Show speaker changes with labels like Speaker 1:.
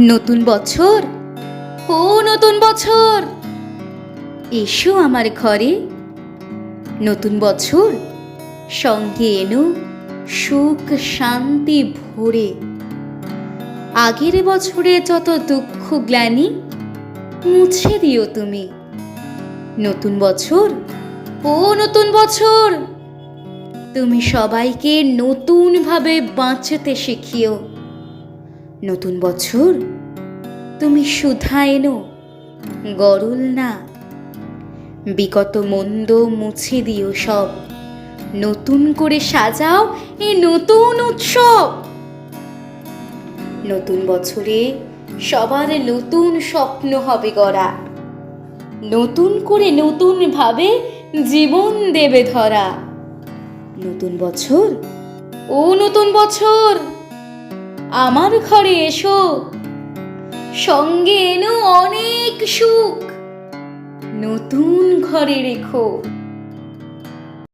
Speaker 1: নতুন বছর? ও নতুন বছর! এসো আমার ঘরে। নতুন বছর, সঙ্গে এনো সুখ শান্তি ভরে। আগের বছরে যত দুঃখ গ্লানি, মুছে দিও তুমি। নতুন বছর, ও নতুন বছর! তুমি সবাইকে নতুনভাবে বাঁচতে শিখিও। নতুন বছর? তুমি সুধা এনো, গরল না। বিগত মন্দ মুছে দিও সব, নতুন করে সাজাও এ নতুন উৎসব। নতুন বছরে সবার নতুন স্বপ্ন হবে গড়া। নতুন করে নতুন ভাবে জীবন দেবে ধরা। নতুন বছর? ও নতুন বছর! আমার ঘরে এসো। সঙ্গে এনো অনেক সুখ। নতুন ঘরে রেখো।